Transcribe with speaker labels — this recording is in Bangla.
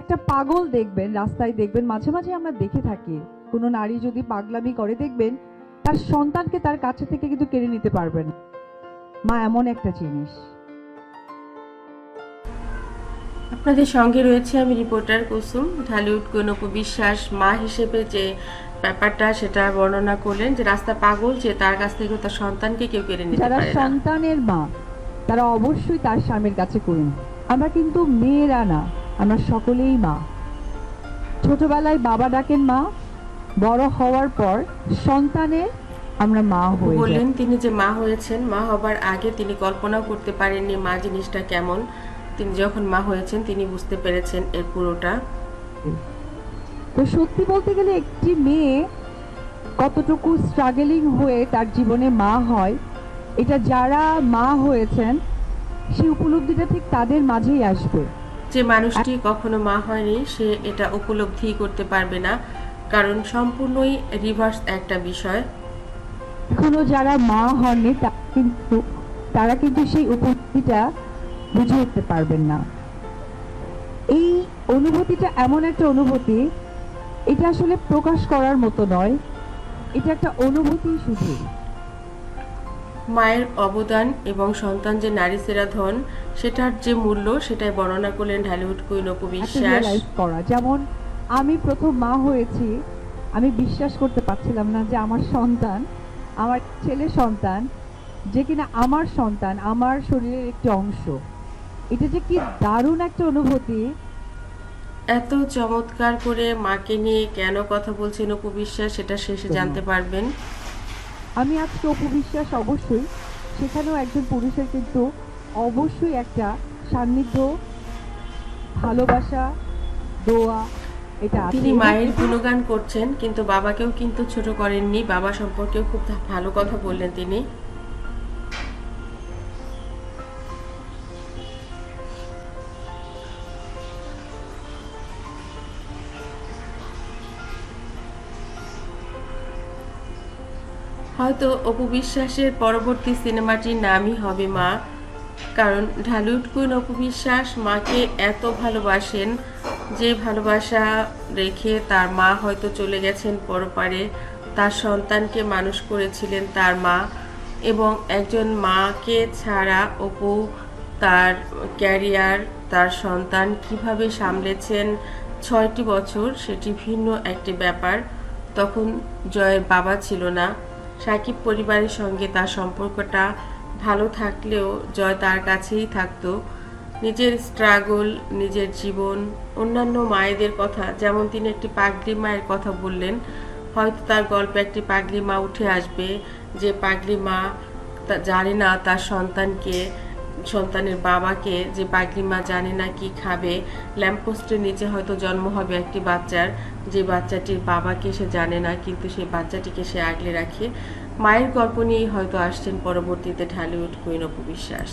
Speaker 1: একটা পাগল দেখবেন রাস্তায় দেখবেন মাঝে মাঝে আমরা দেখে থাকি। কোনো নারী যদি পাগলামি করে দেখবেন তার সন্তানকে তার কাছে থেকে কিন্তু কেড়ে নিতে পারবেন মা এমন একটা জিনিস।
Speaker 2: আপনাদের সঙ্গে রয়েছে আমি রিপোর্টার কুসুম ঢালিউড গণপ বিশ্বাস মা হিসেবে যে ব্যাপারটা সেটা বর্ণনা করলেন যে রাস্তা পাগল যে তার কাছ থেকে তার সন্তানকে কেউ কেড়ে নিতে
Speaker 1: যারা
Speaker 2: পারে না।
Speaker 1: সন্তানের মা তারা অবশ্যই তার স্বামীর কাছে করুন। আমরা কিন্তু মেয়েরা না আমরা সকলেই মা। ছোটবেলায় বাবা ডাকেন মা বড় হওয়ার পর সন্তানের আমরা মা হয়ে
Speaker 2: বললেন তিনি যে মা হয়েছেন মা হবার আগে তিনি কল্পনাও করতে পারেননি মা জিনিসটা কেমন। তিনি যখন মা হয়েছেন তিনি বুঝতে পেরেছেন এর পুরোটা।
Speaker 1: তো সত্যি বলতে গেলে একটি মেয়ে কতটুকু স্ট্রাগলিং হয়ে তার জীবনে মা হয় এটা যারা মা হয়েছেন সেই উপলব্ধিটা ঠিক তাদের মাঝেই আসবে।
Speaker 2: যে মানুষটি কখনো মা হয়নি, সে এটা উপলব্ধি করতে পারবে না। কারণ সম্পূর্ণই রিভার্স একটা বিষয়।
Speaker 1: এখনও যারা মা হননি, তা- কিন্তু, তারা কিন্তু সেই উপলব্ধিটা বুঝে উঠতে পারবেন না। এই অনুভূতিটা এমন একটা অনুভূতি, এটা আসলে প্রকাশ করার মতো নয়। এটা একটা অনুভূতি শুধু।
Speaker 2: মায়ের অবদান এবং সন্তান যে নারী সেরা ধন সেটার যে মূল্য সেটাই বর্ণনা করলেন ঢালিউড কুইন অপু বিশ্বাস।
Speaker 1: করা। যেমন আমি প্রথম মা হয়েছি আমি বিশ্বাস করতে পারছিলাম না যে আমার সন্তান আমার ছেলে সন্তান যে কিনা আমার সন্তান আমার শরীরের একটি অংশ। এটা যে কি দারুণ একটা অনুভূতি।
Speaker 2: এত চমৎকার করে মাকে নিয়ে কেন কথা বলছেন অপু বিশ্বাস সেটা শেষে জানতে পারবেন।
Speaker 1: আমি আজকে অপু বিশ্বাস অবশ্যই, সেখানেও একজন পুরুষের কিন্তু অবশ্যই একটা সান্নিধ্য, ভালোবাসা, দোয়া, এটা
Speaker 2: তিনি মায়ের গুণগান করছেন, কিন্তু বাবাকেও কিন্তু ছোট করেননি। বাবা সম্পর্কেও খুব ভালো কথা বললেন তিনি। হয়তো অপু বিশ্বাসের পরবর্তী সিনেমাটির নামই হবে মা। কারণ ঢালিউড কুইন অপু বিশ্বাস মাকে এত ভালোবাসেন যে ভালোবাসা রেখে তার মা হয়তো চলে গেছেন পরপারে। তার সন্তানকে মানুষ করেছিলেন তার মা এবং একজন মাকে ছাড়া অপু তার ক্যারিয়ার, তার সন্তান কীভাবে সামলেছেন ছয়টি বছর সেটি ভিন্ন একটি ব্যাপার। তখন জয়ের বাবা ছিল না। সাকিব পরিবারের সঙ্গে তার সম্পর্কটা ভালো থাকলেও জয় তার কাছেই থাকতো। নিজের স্ট্রাগল নিজের জীবন, অন্যান্য মায়েদের কথা, যেমন তিনি একটি পাগলি মায়ের কথা বললেন, হয়তো তার গল্পে একটি পাগলি মা উঠে আসবে, যে পাগলি মা জানে না তার সন্তানকে সন্তানের বাবাকে যে পাগলি মা জানে না কি খাবে ল্যাম্পপোস্টের নিচে হয়তো জন্ম হবে একটি বাচ্চার। যে বাচ্চাটির বাবাকে সে জানে না, কিন্তু সেই বাচ্চাটিকে সে আগলে রাখে। মায়ের গল্প নিয়েই হয়তো আসছেন পরবর্তীতে ঢালিউড কুইন অপু বিশ্বাস।